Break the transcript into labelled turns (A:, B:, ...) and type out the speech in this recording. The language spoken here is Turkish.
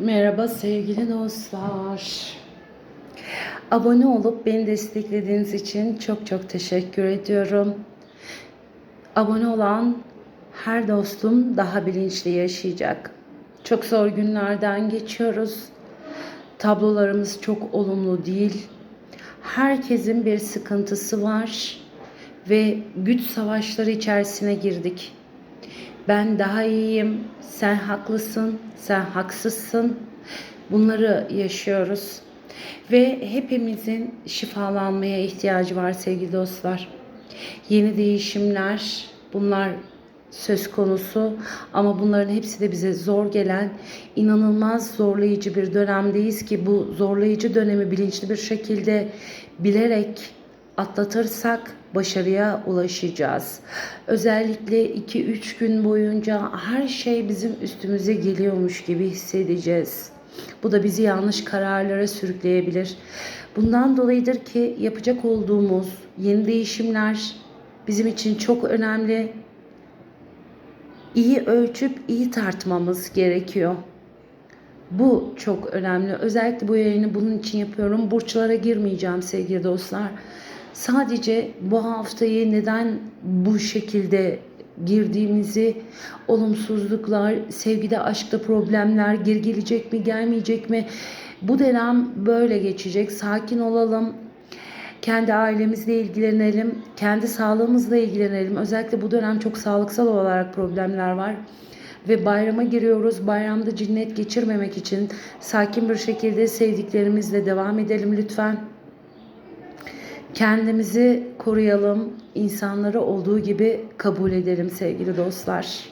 A: Merhaba sevgili dostlar. Abone olup beni desteklediğiniz için çok çok teşekkür ediyorum. Abone olan her dostum daha bilinçli yaşayacak. Çok zor günlerden geçiyoruz. Tablolarımız çok olumlu değil. Herkesin bir sıkıntısı var ve güç savaşları içerisine girdik. Ben daha iyiyim, sen haklısın, sen haksızsın. Bunları yaşıyoruz. Ve hepimizin şifalanmaya ihtiyacı var sevgili dostlar. Yeni değişimler, bunlar söz konusu ama bunların hepsi de bize zor gelen, inanılmaz zorlayıcı bir dönemdeyiz ki bu zorlayıcı dönemi bilinçli bir şekilde bilerek atlatırsak başarıya ulaşacağız. Özellikle 2-3 gün boyunca her şey bizim üstümüze geliyormuş gibi hissedeceğiz. Bu da bizi yanlış kararlara sürükleyebilir. Bundan dolayıdır ki yapacak olduğumuz yeni değişimler bizim için çok önemli. İyi ölçüp iyi tartmamız gerekiyor. Bu çok önemli. Özellikle bu yayını bunun için yapıyorum. Burçlara girmeyeceğim sevgili dostlar. Sadece bu haftayı neden bu şekilde girdiğimizi, olumsuzluklar, sevgide, aşkta problemler, geri gelecek mi, gelmeyecek mi? Bu dönem böyle geçecek. Sakin olalım. Kendi ailemizle ilgilenelim, kendi sağlığımızla ilgilenelim. Özellikle bu dönem çok sağlıksal olarak problemler var ve bayrama giriyoruz. Bayramda cinnet geçirmemek için sakin bir şekilde sevdiklerimizle devam edelim lütfen. Kendimizi koruyalım, insanları olduğu gibi kabul edelim sevgili dostlar.